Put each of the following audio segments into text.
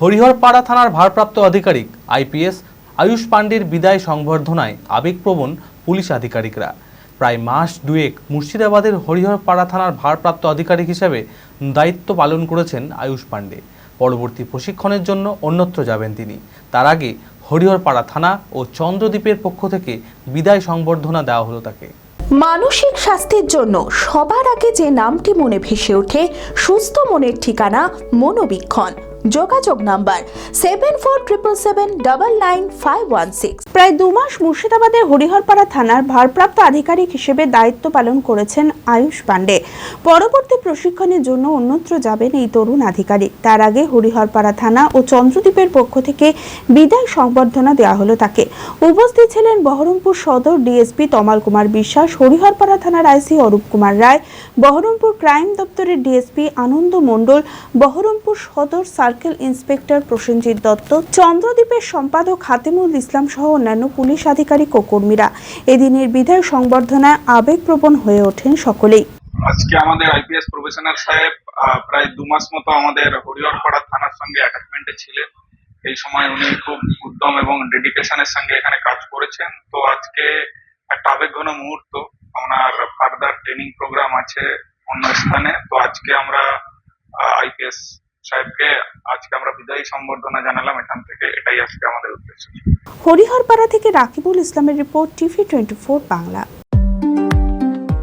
হরিহরপাড়া থানার ভারপ্রাপ্ত আধিকারিক আইপিএস আয়ুষ পাণ্ডের বিদায় সংবর্ধনায় আবেগপ্রবণ পুলিশ আধিকারিকরা। প্রায় মাস দুয়েক মুর্শিদাবাদের হরিহরপাড়া থানার ভারপ্রাপ্ত আধিকারিক হিসেবে দায়িত্ব পালন করেছেন আয়ুষ পাণ্ডে। পরবর্তী প্রশিক্ষণের জন্য অন্যত্র যাবেন তিনি। তার আগে হরিহরপাড়া থানা ও চন্দ্রদ্বীপের পক্ষ থেকে বিদায় সংবর্ধনা দেওয়া হলো তাকে। মানসিক স্বাস্থ্যের জন্য সবার আগে যে নামটি মনে ভেসে ওঠে, সুস্থ মনের ঠিকানা মনোবীক্ষণ। যোগাযোগ number seven four triple seven double nine five one six প্রায় দু মাস মুর্শিদাবাদের হরিহরপাড়া থানার ভারপ্রাপ্ত আধিকারিক হিসেবে দায়িত্ব পালন করেছেন আয়ুষ পাণ্ডে। পরবর্তী প্রশিক্ষণের জন্য অন্যত্র যাবেন এই তরুণ আধিকারিক। তার আগে হরিহরপাড়া থানা ও চন্দ্রদ্বীপের পক্ষ থেকে বিদায় সংবর্ধনা দেওয়া হলো তাকে। উপস্থিত ছিলেন বহরমপুর সদর ডিএসপি তমাল কুমার বিশ্বাস, হরিহরপাড়া থানার আইসি অরূপ কুমার রায়, বহরমপুর ক্রাইম দপ্তরের ডিএসপি আনন্দ মণ্ডল, বহরমপুর সদর সার্কেল ইন্সপেক্টর প্রসেনজিৎ দত্ত, চন্দ্রদ্বীপের সম্পাদক হাতিমুল ইসলাম সহ অন্যান্য পুলিশ আধিকারিক ও কর্মীরা। এদিনের বিদায় সংবর্ধনায় আবেগপ্রবণ হয়ে ওঠেন সকলেই। আজকে আমাদের আইপিএস প্রফেশনাল সাহেব প্রায় দু মাস মতো আমাদের হরিহরপাড়া থানার সঙ্গে অ্যাটাচমেন্টে ছিলেন। এই সময় উনি খুব উদ্যম এবং ডেডিকেশনের সঙ্গে এখানে কাজ করেছেন। তো আজকে একটা আবেগঘন মুহূর্ত, ওনার ফার্দার ট্রেনিং প্রোগ্রাম আছে অন্য স্থানে। তো আজকে আমরা আইপিএস সাহেবকে আজকে আমরা বিদায়ী সম্বর্ধনা জানালাম, এখান থেকে এটাই আজকে আমাদের উদ্দেশ্য। হরিহরপাড়া থেকে রাকিবুল ইসলামের report, TV twenty Bangla.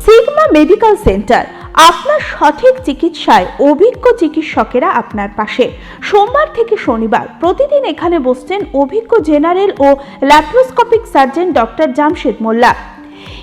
Sigma medical centre, আপনার সঠিক চিকিৎসায় অভিজ্ঞ চিকিৎসকেরা আপনার পাশে। সোমবার থেকে শনিবার প্রতিদিন এখানে বসছেন অভিজ্ঞ জেনারেল ও laparoscopic surgeon doctor Jamshed Molla.